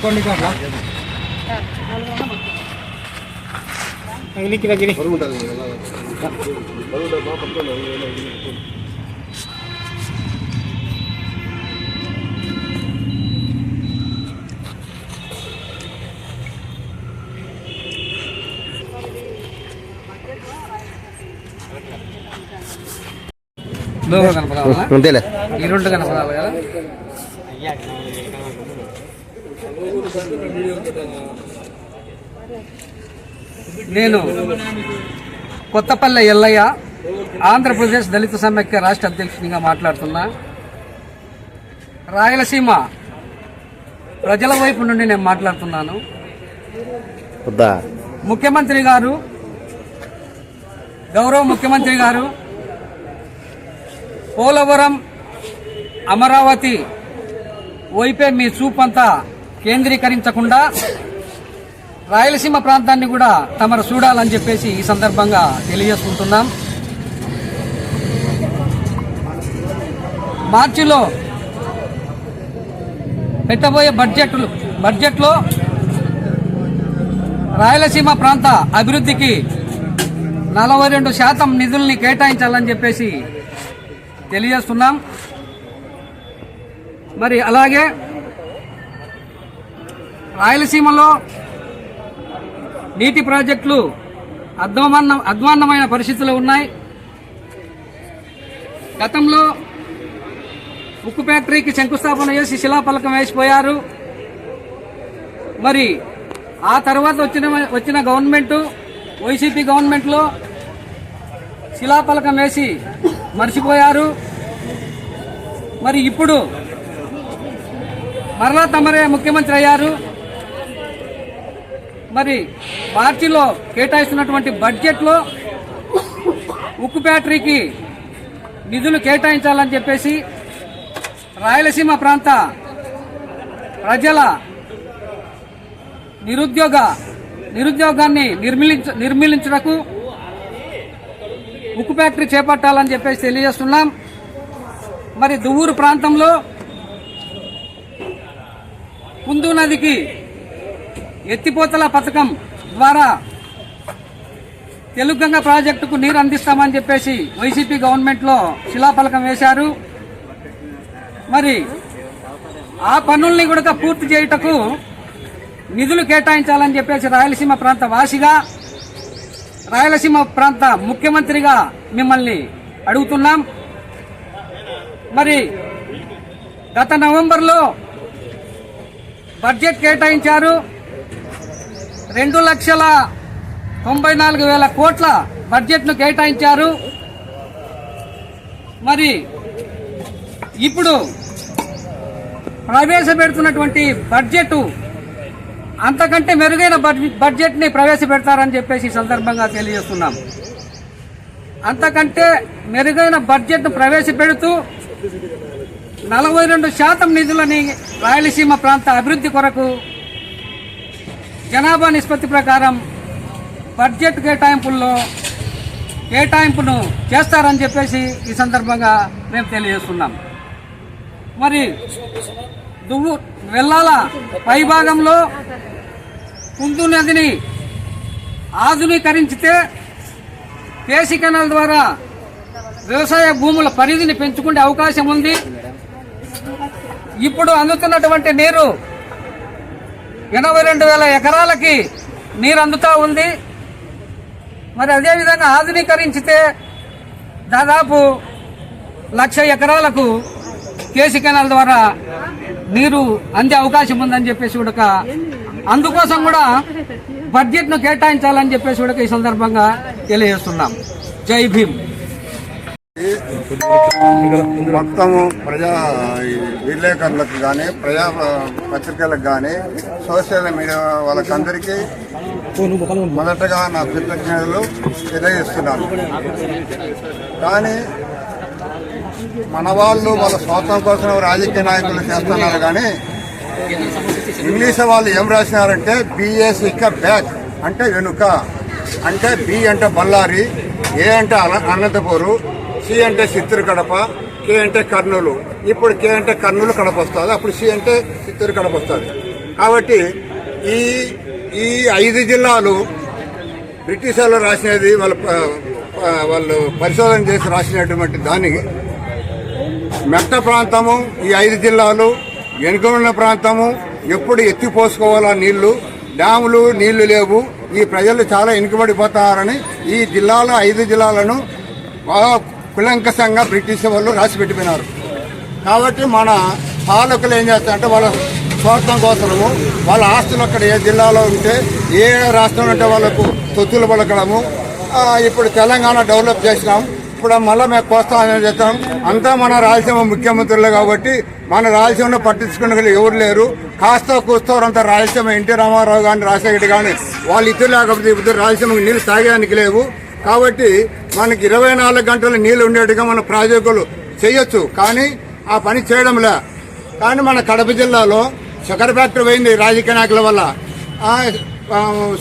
కొన్ని కాట్లా గిరికి గిరి లోగో కనపడాలా అంతేలే ఈ రెండు కనపడాలి కదా నేను కొత్తపల్లె ఎల్లయ్య ఆంధ్రప్రదేశ్ దళిత సమైక్య రాష్ట్ర అధ్యక్షునిగా మాట్లాడుతున్నా. రాయలసీమ ప్రజల వైపు నుండి నేను మాట్లాడుతున్నాను. ముఖ్యమంత్రి గారు గౌరవ ముఖ్యమంత్రి గారు పోలవరం అమరావతి వైపే మీ చూపంతా కేంద్రీకరించకుండా రాయలసీమ ప్రాంతాన్ని కూడా తమరు చూడాలని చెప్పేసి ఈ సందర్భంగా తెలియజేసుకుంటున్నాం. మార్చిలో పెట్టబోయే బడ్జెట్లు బడ్జెట్లో రాయలసీమ ప్రాంత అభివృద్ధికి నలభై రెండు శాతం నిధుల్ని కేటాయించాలని చెప్పేసి తెలియజేస్తున్నాం. మరి అలాగే రాయలసీమలో నీటి ప్రాజెక్టులు అధ్వాన్న అధ్వాన్నమైన పరిస్థితులు ఉన్నాయి. గతంలో ఉక్కు ఫ్యాక్టరీకి శంకుస్థాపన చేసి శిలాఫలకం వేసిపోయారు. మరి ఆ తర్వాత వచ్చిన వచ్చిన గవర్నమెంట్ వైసీపీ గవర్నమెంట్లో శిలాఫలకం వేసి మర్చిపోయారు. మరి ఇప్పుడు మరలా తమరే ముఖ్యమంత్రి అయ్యారు. మరి పార్టీలో కేటాయిస్తున్నటువంటి బడ్జెట్లో ఉక్కు ఫ్యాక్టరీకి నిధులు కేటాయించాలని చెప్పేసి రాయలసీమ ప్రాంత ప్రజల నిరుద్యోగ నిరుద్యోగాన్ని నిర్మిలించ నిర్మిలించడకు ఉక్కు ఫ్యాక్టరీ చేపట్టాలని చెప్పేసి తెలియజేస్తున్నాం. మరి దువ్వూరు ప్రాంతంలో కుందు నదికి ఎత్తిపోతల పథకం ద్వారా తెలుగంగ ప్రాజెక్టుకు నీరు అందిస్తామని చెప్పేసి వైసీపీ గవర్నమెంట్లో శిలాఫలకం వేశారు. మరి ఆ పనుల్ని కూడా పూర్తి చేయుటకు నిధులు కేటాయించాలని చెప్పేసి రాయలసీమ ప్రాంత వాసిగా రాయలసీమ ప్రాంత ముఖ్యమంత్రిగా మిమ్మల్ని అడుగుతున్నాం. మరి గత నవంబర్లో బడ్జెట్ కేటాయించారు. రెండు లక్షల తొంభై నాలుగు వేల కోట్ల బడ్జెట్ను కేటాయించారు. మరి ఇప్పుడు ప్రవేశపెడుతున్నటువంటి బడ్జెట్ అంతకంటే మెరుగైన బడ్జెట్- బడ్జెట్ని ప్రవేశపెడతారని చెప్పేసి ఈ సందర్భంగా తెలియజేస్తున్నాం. అంతకంటే మెరుగైన బడ్జెట్ను ప్రవేశపెడుతూ నలభై రెండు శాతం నిధులని రాయలసీమ ప్రాంత అభివృద్ధి కొరకు జనాభా నిష్పత్తి ప్రకారం బడ్జెట్ కేటాయింపుల్లో కేటాయింపును చేస్తారని చెప్పేసి ఈ సందర్భంగా మేము తెలియజేస్తున్నాం. మరి దువ్వు వెల్లాల పైభాగంలో కుందు నదిని ఆధునీకరించితే కేసీ కెనాల్ ద్వారా వ్యవసాయ భూముల పరిధిని పెంచుకునే అవకాశం ఉంది. ఇప్పుడు అందుతున్నటువంటి నీరు ఎనభై రెండు వేల ఎకరాలకి నీరు అందుతూ ఉంది. మరి అదేవిధంగా ఆధునీకరించితే దాదాపు లక్ష ఎకరాలకు కేసీ కెనాల్ ద్వారా నీరు అందే అవకాశం ఉందని చెప్పేసి కూడా అందుకోసం కూడా బడ్జెట్ను కేటాయించాలని చెప్పేసి కూడా ఈ సందర్భంగా తెలియజేస్తున్నాం. జై భీమ్. మొత్తము ప్రజా ఈ విలేకరులకు కానీ ప్రజా పత్రికలకు కానీ సోషల్ మీడియా వాళ్ళకందరికీ మొదటగా నా కృతజ్ఞతలు తెలియజేస్తున్నాను. కానీ మన వాళ్ళు వాళ్ళ స్వాతంత్రం కోసం రాజకీయ నాయకులు చేస్తున్నారు కానీ ఇంగ్లీష్ వాళ్ళు ఏం రాసినారంటే బిఎస్ ఇక్క బ్యాక్ అంటే వెనుక. అంటే బి అంటే బళ్ళారి ఏ అంటే అన- అనంతపూరు సి అంటే చిత్తూరు కడప కే అంటే కర్నూలు. ఇప్పుడు కే అంటే కర్నూలు కడప వస్తుంది అప్పుడు సి అంటే చిత్తూరు కడప వస్తుంది కాబట్టి ఈ ఈ ఐదు జిల్లాలు బ్రిటిష్ వాళ్ళు రాసినది వాళ్ళ వాళ్ళు పరిశోధన చేసి రాసినటువంటి దానికి మెట్ట ప్రాంతము ఈ ఐదు జిల్లాలు వెనుకబడిన ప్రాంతము ఎప్పుడు ఎత్తిపోసుకోవాలా నీళ్ళు డ్యాములు నీళ్ళు లేవు ఈ ప్రజలు చాలా వెనుకబడిపోతారని ఈ జిల్లాల ఐదు జిల్లాలను కులంకసంగా బ్రిటిష్ వాళ్ళు రాసి పెట్టిపోయినారు. కాబట్టి మన పాలకులు ఏం చేస్తారంటే వాళ్ళ స్వార్థం కోసము వాళ్ళ ఆస్తులు అక్కడ ఏ జిల్లాలో ఉంటే ఏ రాష్ట్రంలో ఉంటే వాళ్ళకు తొత్తులు పలకడము. ఇప్పుడు తెలంగాణ డెవలప్ చేసినాం. ఇప్పుడు మళ్ళీ మేము ప్రోత్సాహం చేస్తాం. అంతా మన రాయలసీమ ముఖ్యమంత్రులు కాబట్టి మన రాయలసీమలో పట్టించుకునే ఎవరు లేరు. కాస్త కూస్తోరంతా రాయలసీమ ఎన్టీ రామారావు కానీ రాజశేఖర్ కానీ వాళ్ళు ఇద్దరు లేకపోతే ఇప్పుడు రాయలసీమకు నీళ్ళు తాగడానికి లేవు. కాబట్టి మనకి ఇరవై నాలుగు గంటలు నీళ్ళు ఉండేట్టుగా మన ప్రాజెక్టులు చేయొచ్చు. కానీ ఆ పని చేయడంలే. కానీ మన కడప జిల్లాలో షుగర్ ఫ్యాక్టరీ పోయింది రాజకీయ నాయకుల వల్ల.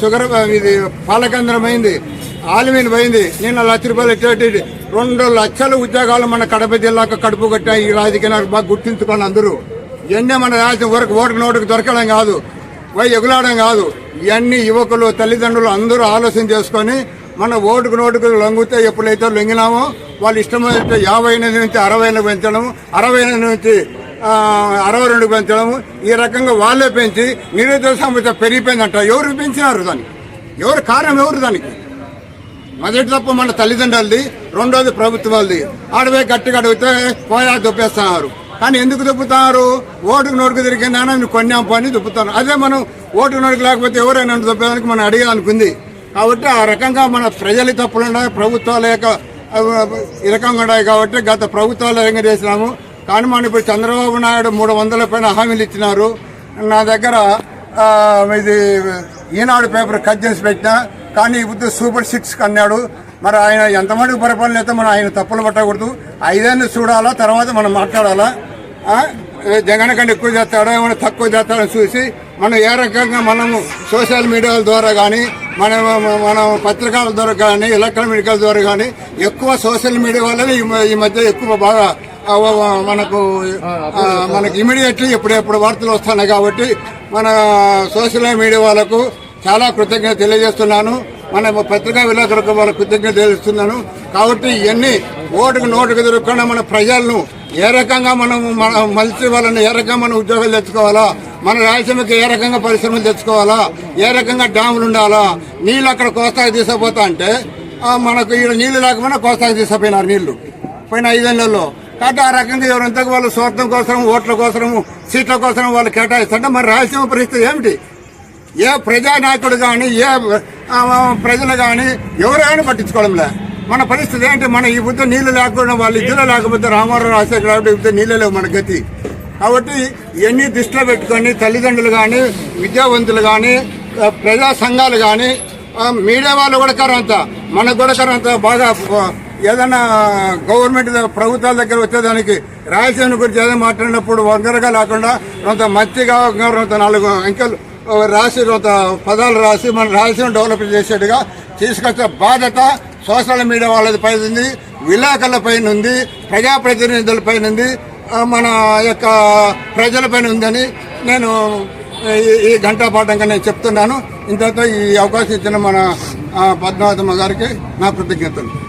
షుగర్ ఇది పాలకేంద్రం అయింది ఆలిమీన్ పోయింది. నిన్న లక్ష రూపాయలు ఇచ్చేటి రెండు లక్షల ఉద్యోగాలు మన కడప జిల్లాకు కడుపు కట్టాయి. ఈ రాజకీయ నాయకులు బాగా గుర్తించుకోండి అందరూ. ఇవన్నీ మన రాజ్యం వరకు ఓటుకు నోటుకు దొరకడం కాదు. పోయి ఎగులాడడం కాదు. ఇవన్నీ యువకులు తల్లిదండ్రులు అందరూ ఆలోచన చేసుకొని మన ఓటుకు నోటుకు లొంగితే ఎప్పుడైతే లొంగినామో వాళ్ళు ఇష్టమైతే యాభై ఎనిమిది నుంచి అరవై ఎనిమిది పెంచడం అరవై ఎనిమిది నుంచి అరవై రెండు పెంచడం ఈ రకంగా వాళ్ళే పెంచి నిరుద్యోగ సమస్య పెరిగిపోయిందంట. ఎవరు పెంచినారు దానికి ఎవరు కారణం ఎవరు దానికి? మొదటి తప్ప మన తల్లిదండ్రులది రెండోది ప్రభుత్వాలది. ఆడవే గట్టిగా అడిగితే పోయా దుప్పేస్తున్నారు కానీ ఎందుకు దుప్పుతున్నారు ఓటుకు నోటుకు తిరిగిందని నువ్వు కొన్నాం పని దుప్పుతాను అదే మనం ఓటుకు నోటుకు లేకపోతే ఎవరైనా దుప్పేదానికి మనం అడిగేదానికి ఉంది కాబట్టి ఆ రకంగా మన ప్రజలు తప్పులు ఉన్నాయి ప్రభుత్వాల యొక్క ఈ రకంగా ఉన్నాయి కాబట్టి గత ప్రభుత్వాలు ఏం చేసినాము. కానీ మనం ఇప్పుడు చంద్రబాబు నాయుడు మూడు వందల పైన హామీలు ఇచ్చినారు. నా దగ్గర ఇది ఈనాడు పేపర్ కట్ చేసి పెట్టినా కానీ ఇప్పుడు సూపర్ సిక్స్ అన్నాడు మరి ఆయన ఎంతమందికి పరిపాలన అయితే మనం ఆయన తప్పులు పట్టకూడదు. ఐదేళ్ళు చూడాలా తర్వాత మనం మాట్లాడాలా? జగన్ కంటే ఎక్కువ చేస్తాడో ఏమైనా తక్కువ చేస్తాడో చూసి మనం ఏ రకంగా మనము సోషల్ మీడియాల ద్వారా కానీ మన మన పత్రికల ద్వారా కానీ ఎలక్ట్రానిక్ ద్వారా కానీ ఎక్కువ సోషల్ మీడియా వల్లనే ఈ మ- ఈ మధ్య ఎక్కువ బాగా మనకు మనకి ఇమీడియట్లీ ఎప్పుడెప్పుడు వార్తలు వస్తున్నాయి కాబట్టి మన సోషల్ మీడియా వాళ్ళకు చాలా కృతజ్ఞత తెలియజేస్తున్నాను. మన పత్రికా విలేకరులకు వాళ్ళ కృతజ్ఞత తెలుస్తున్నాను. కాబట్టి ఇవన్నీ ఓటుకు నోటుకు దొరకకుండా మన ప్రజలను ఏ రకంగా మనం మన మలిసి వాళ్ళని ఏ రకంగా మనం ఉద్యోగాలు తెచ్చుకోవాలా? మన రాయలసీమకి ఏ రకంగా పరిశ్రమలు తెచ్చుకోవాలా? ఏ రకంగా డ్యాములు ఉండాలా? నీళ్ళు అక్కడ కోస్తాకి తీసుకుపోతా అంటే మనకు ఈ నీళ్ళు లేకపోయినా కోస్తాకి తీసుకుపోయినారు నీళ్ళు పోయిన ఐదేళ్ళలో. కాబట్టి ఆ రకంగా ఎవరంతా వాళ్ళు స్వార్థం కోసం ఓట్ల కోసం సీట్ల కోసం వాళ్ళు కేటాయిస్తుంటే మరి రాయలసీమ పరిస్థితి ఏమిటి? ఏ ప్రజానాయకుడు కానీ ఏ ప్రజలు కానీ ఎవరైనా పట్టించుకోవడంలే. మన పరిస్థితి ఏంటి? మన ఈ బుద్ధ నీళ్ళు లేకుండా వాళ్ళు ఇద్దరు లేకపోతే రామారావు రాజశేఖర రావు ఇప్పుడు నీళ్ళు లేవు మన గతి. కాబట్టి ఇవన్నీ దృష్టిలో పెట్టుకొని తల్లిదండ్రులు కానీ విద్యావంతులు కానీ ప్రజా సంఘాలు కానీ మీడియా వాళ్ళు కూడా కరంత. మనకు కూడా కరంత. బాగా ఏదైనా గవర్నమెంట్ ప్రభుత్వాల దగ్గర వచ్చేదానికి రాయలసీమ గురించి ఏదైనా మాట్లాడినప్పుడు వంకరగా లేకుండా కొంత మంచిగా కొంత నాలుగు అంకెలు రాసి కొంత పదాలు రాసి మన రాయలసీమ డెవలప్ చేసేట్టుగా తీసుకొచ్చే బాధ్యత సోషల్ మీడియా వాళ్ళ పైన ఉంది విలేకరుల పైన ఉంది ప్రజాప్రతినిధుల పైన ఉంది మన యొక్క ప్రజల పైన ఉందని నేను ఈ- ఈ గంటా పాఠంగా నేను చెప్తున్నాను. ఇంతతో ఈ అవకాశం ఇచ్చిన మన పద్మావతమ్మ గారికి నా కృతజ్ఞతలు.